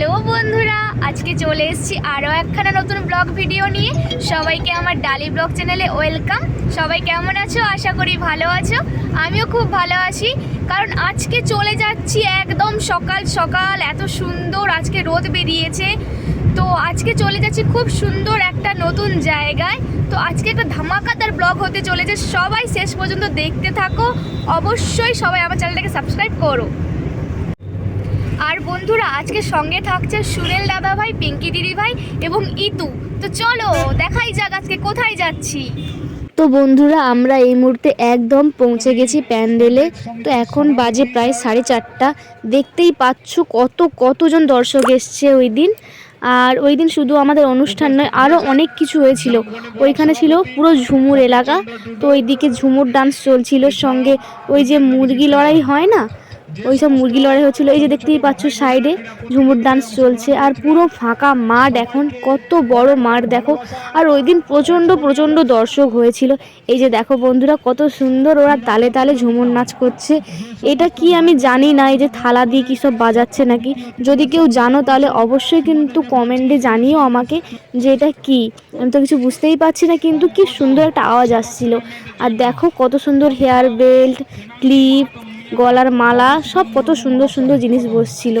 Hello বন্ধুরা, আজকে চলে এসেছি আরও একখানা নতুন ব্লগ ভিডিও নিয়ে। সবাইকে আমার ডালি ব্লগ চ্যানেলে ওয়েলকাম। সবাই কেমন আছো? আশা করি ভালো আছো। আমিও খুব ভালো আছি। কারণ আজকে চলে যাচ্ছি একদম সকাল সকাল, এত সুন্দর আজকে রোদ বেরিয়েছে। তো আজকে চলে যাচ্ছি খুব সুন্দর একটা নতুন জায়গায়। তো আজকে একটা ধামাকাদার ব্লগ হতে চলেছে। সবাই শেষ পর্যন্ত দেখতে থাকো। অবশ্যই সবাই আমার চ্যানেলটাকে সাবস্ক্রাইব করো। আর বন্ধুরা, আজকে সঙ্গে থাকছে সুনীল দাদা ভাই পিঙ্কি দিদি ভাই এবং ইতু। তো চলো, দেখাই যাক আজকে কোথায় যাচ্ছি। তো বন্ধুরা, আমরা এই মুহূর্তে একদম পৌঁছে গেছি প্যান্ডেলে। তো এখন বাজে প্রায় সাড়ে চারটা। দেখতেই পাচ্ছ কত, কতজন দর্শক এসছে ওই দিন। আর ওই দিন শুধু আমাদের অনুষ্ঠান নয় আরও অনেক কিছু হয়েছিল। ওইখানে ছিল পুরো ঝুমুর এলাকা। তো ওইদিকে ঝুমুর ডান্স চলছিল। সঙ্গে ওই যে মুরগি লড়াই হয় না ওই সব মুরগি লড়াই হচ্ছিল। এই যে দেখতেই পাচ্ছ সাইডে ঝুমুর ডান্স চলছে আর পুরো ফাঁকা মাঠ এখন। কত বড় মাঠ দেখো। আর ওই দিন প্রচণ্ড প্রচণ্ড দর্শক হয়েছিল। এই যে দেখো বন্ধুরা, কত সুন্দর ওরা তালে তালে ঝুমুর নাচ করছে। এটা কি আমি জানি না, এই যে থালা দিয়ে কী সব বাজাচ্ছে নাকি? যদি কেউ জানো তাহলে অবশ্যই কিন্তু কমেন্টে জানিও আমাকে যে এটা কি। আমি তো কিছু বুঝতেই পারছি না, কিন্তু কি সুন্দর একটা আওয়াজ আসছিল। আর দেখো কত সুন্দর হেয়ার বেল্ট, ক্লিপ গলার মালা, সব কত সুন্দর সুন্দর জিনিস বসছিল।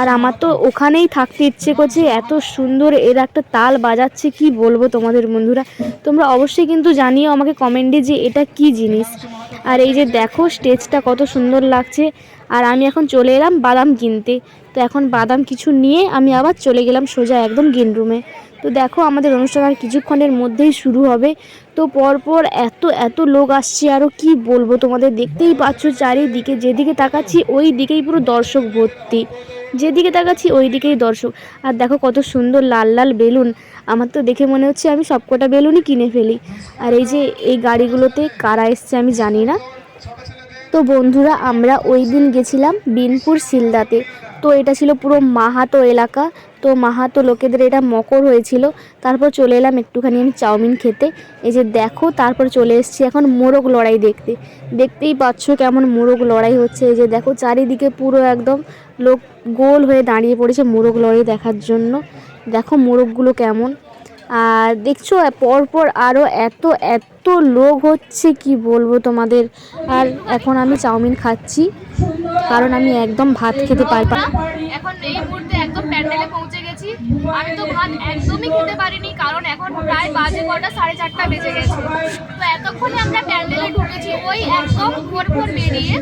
আর আমার তো ওখানেই থাকতে ইচ্ছে করছে এত সুন্দর এর একটা তাল বাজাচ্ছে, কি বলব তোমাদের বন্ধুরা? তোমরা অবশ্যই কিন্তু জানিও আমাকে কমেন্টে যে এটা কি জিনিস। আর এই যে দেখো, স্টেজটা কত সুন্দর লাগছে। আর আমি এখন চলে এলাম বাদাম কিনতে। তো এখন বাদাম কিছু নিয়ে আমি আবার চলে গেলাম সোজা একদম গেম রুমে তো দেখো আমাদের অনুষ্ঠান আর কিছুক্ষণের মধ্যেই শুরু হবে। তো পরপর এত এত লোক আসছে আরও কি বলব তোমাদের? দেখতেই পাচ্ছ চারিদিকে, যেদিকে তাকাচ্ছি ওই দিকেই পুরো দর্শক ভর্তি। যেদিকে তাকাচ্ছি ওই দিকেই দর্শক। আর দেখো কত সুন্দর লাল লাল বেলুন। আমার তো দেখে মনে হচ্ছে আমি সবকটা বেলুনই কিনে ফেলি। আর এই যে এই গাড়িগুলোতে কারা এসছে আমি জানি না। তো বন্ধুরা, আমরা ওই দিন গেছিলাম বিনপুর সিলদাতে। তো এটা ছিল পুরো মাহাতো এলাকা। তো মাহাতো লোকেদের এটা মকর হয়েছিল। তারপর চলে এলাম একটুখানি আমি চাউমিন খেতে। এই যে দেখো, তারপর চলে এসেছি এখন মোরগ লড়াই দেখতে। দেখতেই পাচ্ছ কেমন মোরগ লড়াই হচ্ছে। এই যে দেখো, চারিদিকে পুরো একদম লোক গোল হয়ে দাঁড়িয়ে পড়েছে মোরগ লড়াই দেখার জন্য। দেখো মোরগগুলো কেমন। আর দেখছ, পরপর আরও এত এত লোক হচ্ছে, কি বলব তোমাদের। আর এখন আমি চাউমিন খাচ্ছি। কারণ আমি একদম ভাত খেতে পারি। এখন এই মুহূর্তে একদম প্যান্ডেলে পৌঁছে গেছি। আমি তো ভাত একদমই খেতে পারিনি, কারণ এখন প্রায় বাজে কটা, সাড়ে চারটা বেজে গেছে। তো এতক্ষণে আমরা প্যান্ডেলে ঢুকেছি, ওই একদম ভোর ভোর বেরিয়ে।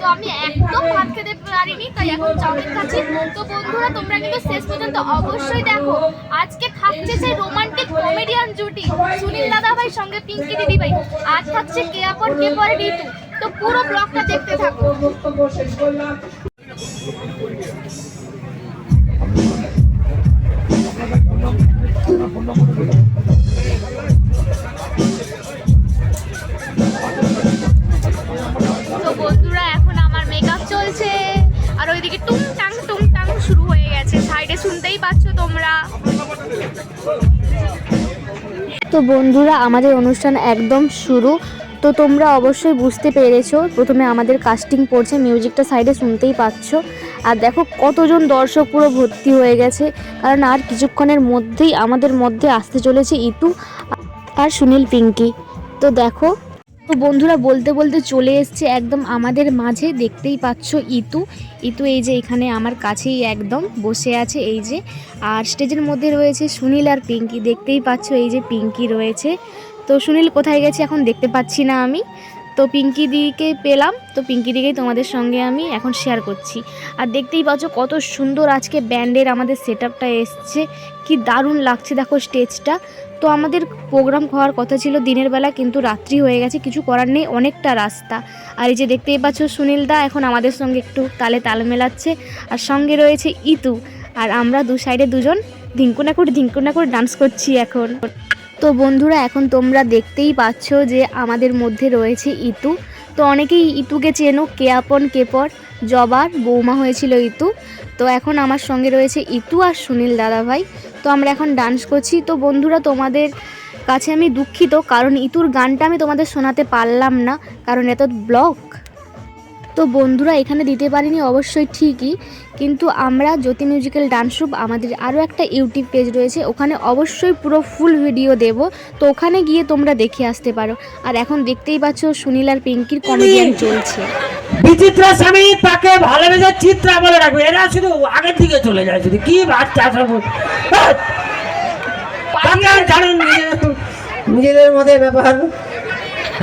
তো আমি একদম ভাত খেতে পারিনি, তাই এখন চাউমিন খাচ্ছি। তো বন্ধুরা, তোমরা কিন্তু শেষ পর্যন্ত অবশ্যই দেখো, আজকে থাকছে সেই রোমান্টিক কমেডিয়ান জুটি, সুনীল দাদা ভাই সঙ্গে পিঙ্কি দিদি ভাই আর থাকছে কে আপন, কে পরে ঋতু তো পুরো ব্লগটা দেখতে থাকো। তো বন্ধুরা, এখন আমার মেকআপ চলছে। আর ওইদিকে শুরু হয়ে গেছে। সাইডে শুনতেই তোমরা। তো বন্ধুরা, আমাদের অনুষ্ঠান একদম শুরু। তো তোমরা অবশ্যই বুঝতে পেরেছ। প্রথমে আমাদের কাস্টিং পড়ছে মিউজিকটা সাইডে শুনতেই পাচ্ছ। আর দেখো কতজন দর্শক পুরো ভর্তি হয়ে গেছে। কারণ আর কিছুক্ষণের মধ্যেই, আমাদের মধ্যে আসতে চলেছে ইতু আর সুনীল পিঙ্কি। তো দেখো, তো বন্ধুরা বলতে বলতে চলে এসছে একদম আমাদের মাঝে। দেখতেই পাচ্ছ ইতু। ইতু এই যে এখানে আমার কাছেই একদম বসে আছে এই যে। আর স্টেজের মধ্যে রয়েছে সুনীল আর পিঙ্কি। দেখতেই পাচ্ছ এই যে পিঙ্কি রয়েছে। তো সুনীল, কোথায় গেছে এখন দেখতে পাচ্ছি না আমি। তো পিঙ্কি দিকে পেলাম, তো পিঙ্কি দিকেই তোমাদের সঙ্গে আমি এখন শেয়ার করছি। আর দেখতেই পাচ্ছ কত সুন্দর আজকে ব্যান্ডের আমাদের সেট আপটা এসছে। কি দারুণ লাগছে দেখো স্টেজটা তো আমাদের প্রোগ্রাম হওয়ার কথা ছিল দিনের বেলা, কিন্তু রাত্রি হয়ে গেছে, কিছু করার নেই, অনেকটা রাস্তা। আর এই যে দেখতেই পাচ্ছ সুনীল দা এখন আমাদের সঙ্গে একটু তালে তাল মেলাচ্ছে। আর সঙ্গে রয়েছে ইতু। আর আমরা দু সাইডে দুজন ধিঙ্কুনা করে ধিঙ্কুনা করে ডান্স করছি এখন। তো বন্ধুরা, এখন তোমরা দেখতেই পাচ্ছ যে আমাদের মধ্যে রয়েছে ইতু। তো অনেকেই ইতুকে চেনো, কে আপন, কে পর। জবার বৌমা হয়েছিল ইতু। তো এখন আমার সঙ্গে রয়েছে ইতু আর সুনীল দাদা ভাই তো আমরা এখন ডান্স করছি। তো বন্ধুরা, তোমাদের কাছে আমি দুঃখিত, কারণ ইতুর গানটা আমি তোমাদের শোনাতে পারলাম না, কারণ এত ব্লগ তো বন্ধুরা এখানে দিতে পারিনি অবশ্যই ঠিকই। কিন্তু আমরা জ্যোতি মিউজিক্যাল ডান্স গ্রুপ আমাদের আরও একটা ইউটিউব পেজ রয়েছে ওখানে অবশ্যই পুরো ফুল ভিডিও দেব। তো ওখানে গিয়ে তোমরা দেখে আসতে পারো। আর এখন দেখতেই পাচ্ছ সুনীল আর পিঙ্কির কমেডিয়ান চলছে। বিচিত্রা স্বামী তাকে ভালোবেসে চিত্রা বলে রাখবে। এরা শুধু আগের দিকে চলে যায় শুধু। কি বাচ্চা সব। নিজেদের মধ্যে ব্যাপার।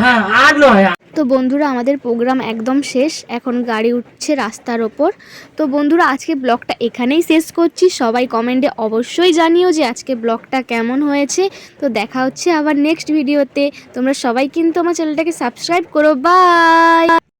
হ্যাঁ আর নয় তো বন্ধুরা, আমাদের প্রোগ্রাম একদম শেষ। এখন গাড়ি উঠছে রাস্তার ওপর। তো বন্ধুরা, আজকে ব্লগটা এখানেই শেষ করছি। সবাই কমেন্টে অবশ্যই জানিও যে আজকে ব্লগটা কেমন হয়েছে। তো দেখা হচ্ছে আবার নেক্সট ভিডিওতে তোমরা সবাই কিন্তু আমার চ্যানেলটাকে সাবস্ক্রাইব করো। বাই